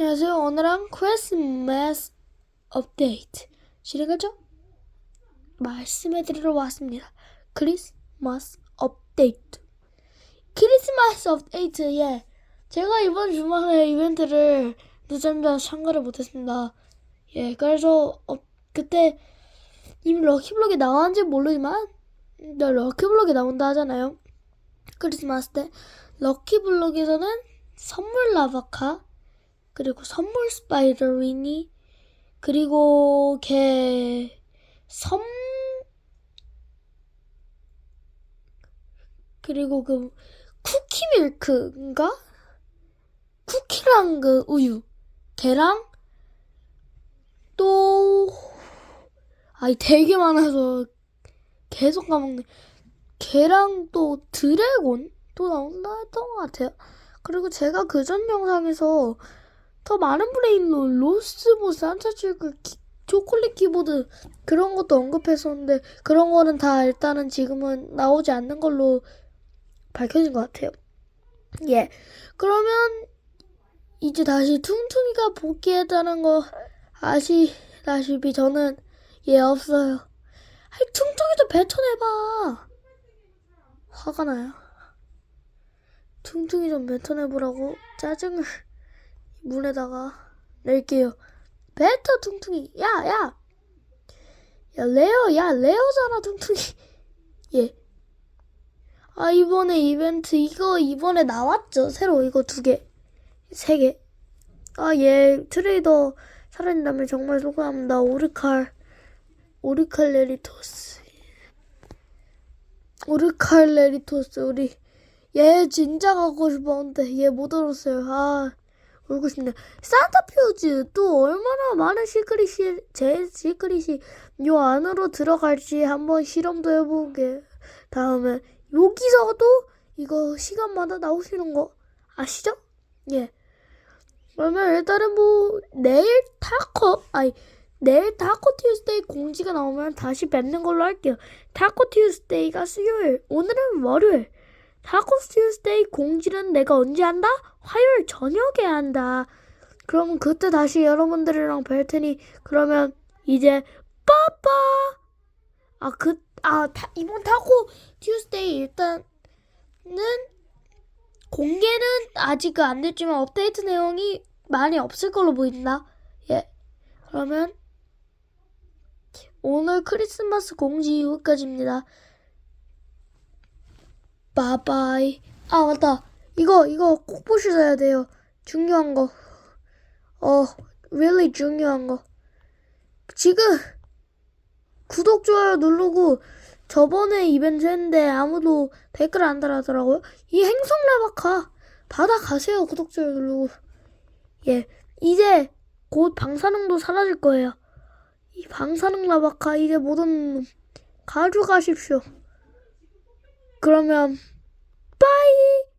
안녕하세요. 오늘은 크리스마스 업데이트 진행하죠? 말씀해드리러 왔습니다. 크리스마스 업데이트. 크리스마스 업데이트, 예. 제가 이번 주말에 이벤트를 늦잠자 참가를 못했습니다. 예, 그래서, 어, 그때 이미 럭키블럭이 나왔는지 모르지만, 네, 럭키블럭이 나온다 하잖아요. 크리스마스 때. 럭키블럭에서는 선물 라바카, 그리고 선물 스파이더리니 그리고 걔 섬 그리고 그 쿠키 밀크인가? 쿠키랑 그 우유 걔랑 또 아이 되게 많아서 계속 까먹네. 걔랑 또 드래곤? 또 나온다 했던 것 같아요. 그리고 제가 그전 영상에서 더 많은 브레인로 로스모 산타 출구 키- 초콜릿 키보드 그런 것도 언급했었는데 그런 거는 다 일단은 지금은 나오지 않는 걸로 밝혀진 것 같아요. 예. 그러면 이제 다시 퉁퉁이가 복귀했다는 거 아시다시피 저는 예 없어요. 아이 퉁퉁이 좀 뱉어내봐. 화가 나요. 퉁퉁이 좀 뱉어내보라고 짜증을 문에다가 낼게요. 베터 퉁퉁이. 야, 야. 야, 레어. 야, 레어잖아, 퉁퉁이. 예. 아, 이번에 이벤트 이거 이번에 나왔죠. 새로 이거 두 개. 세 개. 아, 예. 트레이더 살아있다면 정말 소감합니다. 오르칼. 오르칼 레리토스. 오르칼 레리토스. 우리 얘 진짜 가고 싶었는데 얘 못 얻었어요. 아. 울고 싶네. 산타퓨즈 또 얼마나 많은 시크릿이 제 시크릿이 요 안으로 들어갈지 한번 실험도 해보게. 다음에 여기서도 이거 시간마다 나오시는 거 아시죠? 예. 그러면 일단은 뭐 내일 타코 아니 내일 타코 튜스데이 공지가 나오면 다시 뵙는 걸로 할게요. 타코 튜스데이가 수요일, 오늘은 월요일. 타코 튜스데이 공지는 내가 언제 한다? 화요일 저녁에 한다. 그럼 그때 다시 여러분들이랑 뵐 테니 그러면 이제 빠빠. 아 그 아 이번 타코 튜스데이 일단은 공개는 아직 안 됐지만 업데이트 내용이 많이 없을 걸로 보인다. 예. 그러면 오늘 크리스마스 공지 여기까지입니다. 바바이. 아, 맞다. 이거, 이거 꼭 보셔야 돼요. 중요한 거. 어, really 중요한 거. 지금, 구독, 좋아요 누르고, 저번에 이벤트 했는데 아무도 댓글 안 달아더라고요. 이 행성 라바카, 받아가세요. 구독, 좋아요 누르고. 예. 이제, 곧 방사능도 사라질 거예요. 이 방사능 라바카, 이제 모든 놈 가져가십시오. 그러면 빠이